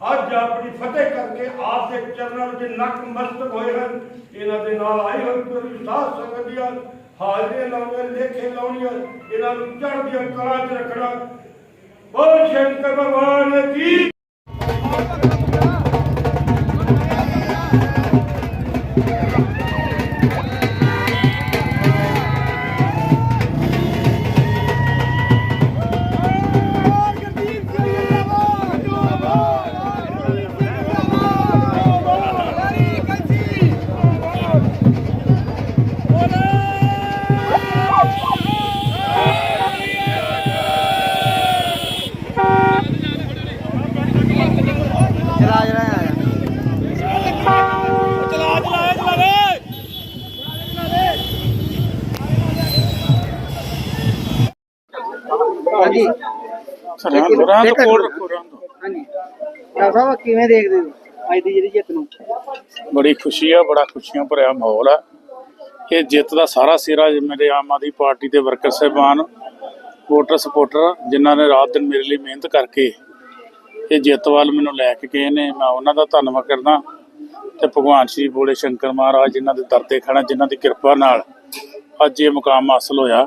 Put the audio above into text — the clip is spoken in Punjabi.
ਅੱਜ ਆਪਣੀ ਫਤਿਹ ਕਰਕੇ ਆਪ ਦੇ ਚਰਨਾਂ ਵਿੱਚ ਨਕਮਸਤਕ ਹੋਏ ਹਨ। ਇਹਨਾਂ ਦੇ ਨਾਲ ਆਈ ਹੋਈ ਪੂਰੀ ਸਾਧ ਸੰਗਤ ਦੀਆਂ। ਹਾਜ਼ਰੀਆਂ ਲਾਉਣੀਆਂ ਲੇਖੇ ਲਾਉਣੀਆਂ, ਇਹਨਾਂ ਨੂੰ ਚੜ੍ਹਦੀਆਂ ਕਲਾ 'ਚ ਰੱਖਣਾ। ਬੋਲ ਸ਼ੰਕਰ ਭਗਵਾਨ ਕੀ ਹਾਂਜੀ। ਰਾਂ ਤੋਂ ਰਾਂ ਤੋਂ ਕੋਲ ਰੱਖੋ ਰਾਂ ਤੋਂ। ਹਾਂਜੀ। ਡਾਕਟਰ ਸਾਹਿਬ ਕਿਵੇਂ ਦੇਖਦੇ ਹੋ? ਅੱਜ ਦੀ ਜਿਹੜੀ ਜਿੱਤ ਨੂੰ? ਬੜੀ ਖੁਸ਼ੀ ਆ ਬੜਾ ਖੁਸ਼ੀਆਂ ਭਰਿਆ ਮਾਹੌਲ ਆ ਇਹ ਜਿੱਤ ਦਾ ਸਾਰਾ ਸਿਰਾ ਮੇਰੇ ਆਮ ਆਦਮੀ ਪਾਰਟੀ ਦੇ ਵਰਕਰ ਸਾਹਿਬਾਨ ਵੋਟਰ ਸਪੋਰਟਰ ਜਿਨ੍ਹਾਂ ਨੇ ਰਾਤ ਦਿਨ ਮੇਰੇ ਲਈ ਮਿਹਨਤ ਕਰਕੇ ਇਹ ਜਿੱਤ ਵੱਲ ਮੈਨੂੰ ਲੈ ਕੇ ਗਏ ਨੇ। ਮੈਂ ਉਹਨਾਂ ਦਾ ਧੰਨਵਾਦ ਕਰਦਾ ਤੇ ਭਗਵਾਨ ਸ਼੍ਰੀ ਬੋਲੇ ਸ਼ੰਕਰ ਮਹਾਰਾਜ ਜਿਨ੍ਹਾਂ ਦੇ ਦਰ ਤੇ ਖੜਾ ਜਿਨ੍ਹਾਂ ਦੀ ਕਿਰਪਾ ਨਾਲ ਅੱਜ ਇਹ ਮੁਕਾਮ ਹਾਸਲ ਹੋਇਆ।